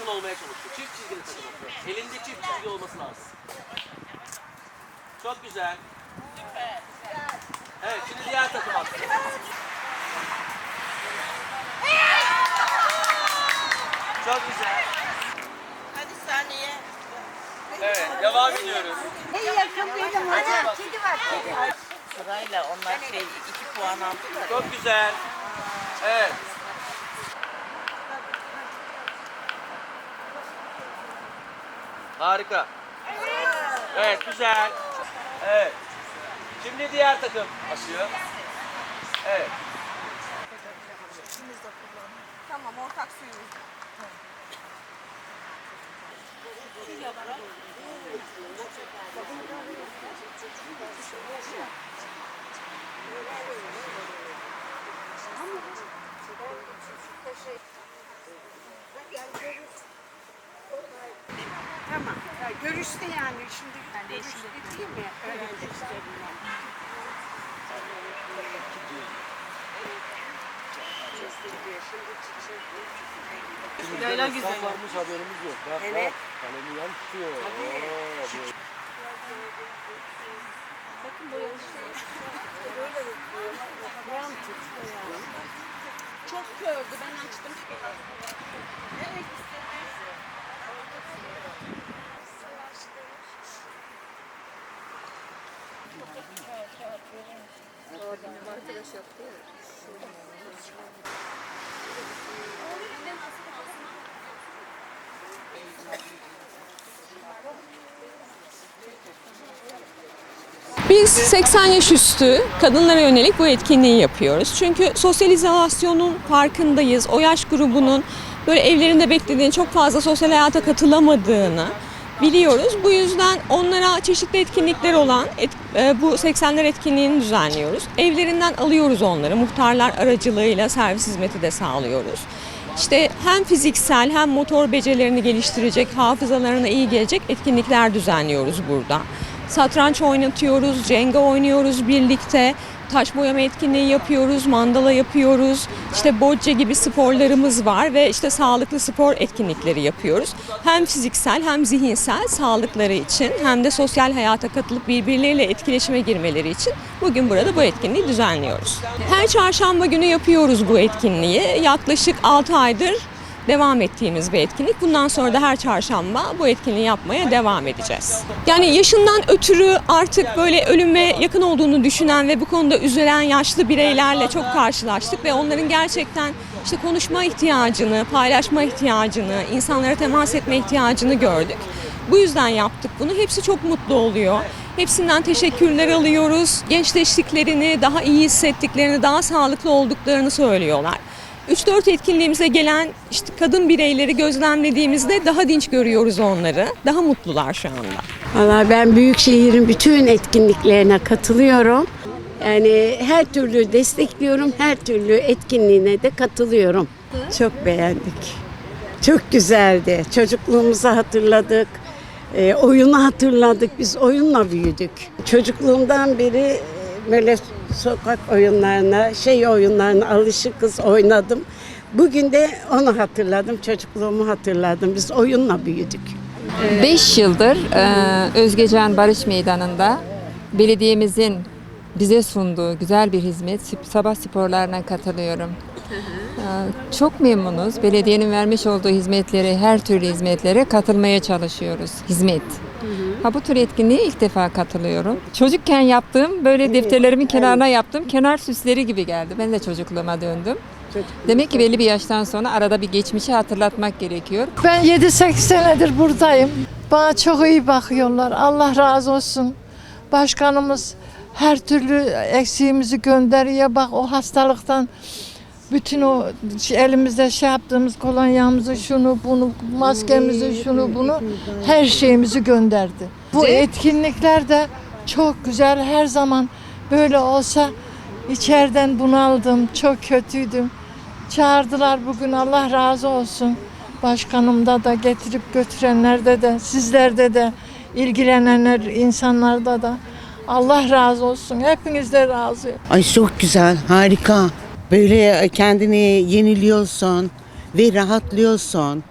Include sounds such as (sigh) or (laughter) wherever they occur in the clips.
yakın olmaya çalışıyor. Çift çizgili takım atıyor. Elinde çift çizgi olması lazım. Çok güzel. Evet şimdi diğer takım atsın. Çok güzel. Hadi saniye. Evet devam ediyoruz. En yakınlıydım hocam. Kedi var kedi. Sırayla onlar şey iki puan aldılar. Çok güzel. Evet. Harika. Evet güzel. Evet. Şimdi diğer takım asıyor. Evet. Tamam ortak suyumuz. Ya görüşte yani şimdi görüşte değil mi? Öğrencilerine. Leyla güzel. Varmış haberimiz yok. Bak Evet. bak. Kalemi yan tutuyor. Oo, bu- Çok gördü ben açtım. Biz 80 yaş üstü kadınlara yönelik bu etkinliği yapıyoruz. Çünkü sosyal izolasyonun farkındayız. O yaş grubunun böyle evlerinde beklediğini, çok fazla sosyal hayata katılamadığını biliyoruz. Bu yüzden onlara çeşitli etkinlikler olan et- e, bu 80'ler etkinliğini düzenliyoruz. Evlerinden alıyoruz onları. Muhtarlar aracılığıyla servis hizmeti de sağlıyoruz. İşte hem fiziksel hem motor becerilerini geliştirecek, hafızalarına iyi gelecek etkinlikler düzenliyoruz burada. Satranç oynatıyoruz, cenga oynuyoruz birlikte. Taş boyama etkinliği yapıyoruz, mandala yapıyoruz. İşte bocce gibi sporlarımız var ve işte sağlıklı spor etkinlikleri yapıyoruz. Hem fiziksel hem zihinsel sağlıkları için hem de sosyal hayata katılıp birbirleriyle etkileşime girmeleri için bugün burada bu etkinliği düzenliyoruz. Her çarşamba günü yapıyoruz bu etkinliği. Yaklaşık 6 aydır devam ettiğimiz bir etkinlik. Bundan sonra da her çarşamba bu etkinliği yapmaya devam edeceğiz. Yani yaşından ötürü artık böyle ölüme yakın olduğunu düşünen ve bu konuda üzülen yaşlı bireylerle çok karşılaştık ve onların gerçekten işte konuşma ihtiyacını, paylaşma ihtiyacını, insanlara temas etme ihtiyacını gördük. Bu yüzden yaptık bunu. Hepsi çok mutlu oluyor. Hepsinden teşekkürler alıyoruz. Gençleştiklerini, daha iyi hissettiklerini, daha sağlıklı olduklarını söylüyorlar. 3-4 etkinliğimize gelen işte kadın bireyleri gözlemlediğimizde daha dinç görüyoruz onları. Daha mutlular şu anda. Valla ben Büyükşehir'in bütün etkinliklerine katılıyorum. Yani her türlü destekliyorum, her türlü etkinliğine de katılıyorum. Çok beğendik. Çok güzeldi. Çocukluğumuzu hatırladık. E, oyunu hatırladık. Biz oyunla büyüdük. Çocukluğumdan beri böyle sokak oyunlarına, şey oyunlarına alışıkız oynadım. Bugün de onu hatırladım. Çocukluğumu hatırladım. Biz oyunla büyüdük. 5 yıldır e, Özgecan Barış Meydanı'nda belediyemizin bize sunduğu güzel bir hizmet sabah sporlarına katılıyorum. Çok memnunuz. Belediyenin vermiş olduğu hizmetleri, her türlü hizmetlere katılmaya çalışıyoruz. Hizmet. Ha bu tür etkinliğe ilk defa katılıyorum. Çocukken yaptığım böyle defterlerimin kenarına yaptığım kenar süsleri gibi geldi. Ben de çocukluğuma döndüm. Demek ki belli bir yaştan sonra arada bir geçmişi hatırlatmak gerekiyor. Ben 7-8 senedir buradayım. Bana çok iyi bakıyorlar. Allah razı olsun. Başkanımız her türlü eksiğimizi gönderiyor. Bak o hastalıktan bütün o elimizde şey yaptığımız kolonyamızı, şunu bunu, maskemizi, şunu bunu her şeyimizi gönderdi. Bu etkinlikler de çok güzel. Her zaman böyle olsa içeriden bunaldım, çok kötüydüm. Çağırdılar bugün Allah razı olsun. Başkanımda da getirip götürenlerde de sizlerde de ilgilenenler insanlarda da Allah razı olsun. Hepiniz de razı. Ay çok güzel, harika. Böyle kendini yeniliyorsun ve rahatlıyorsun.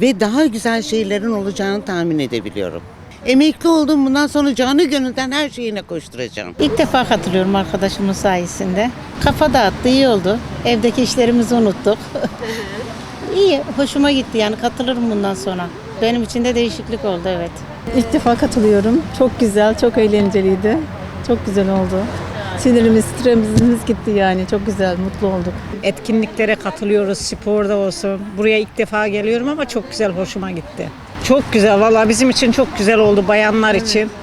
ve daha güzel şeylerin olacağını tahmin edebiliyorum. Emekli oldum bundan sonra canı gönülden her şeyine koşturacağım. İlk defa katılıyorum arkadaşımın sayesinde. Kafa dağıttı, iyi oldu. Evdeki işlerimizi unuttuk. (laughs) iyi, hoşuma gitti yani katılırım bundan sonra. Benim için de değişiklik oldu evet. İlk defa katılıyorum. Çok güzel, çok eğlenceliydi. Çok güzel oldu. Sinirimiz, stresimiz gitti yani. Çok güzel, mutlu olduk. etkinliklere katılıyoruz, sporda olsun. Buraya ilk defa geliyorum ama çok güzel, hoşuma gitti. Çok güzel, valla bizim için çok güzel oldu bayanlar için.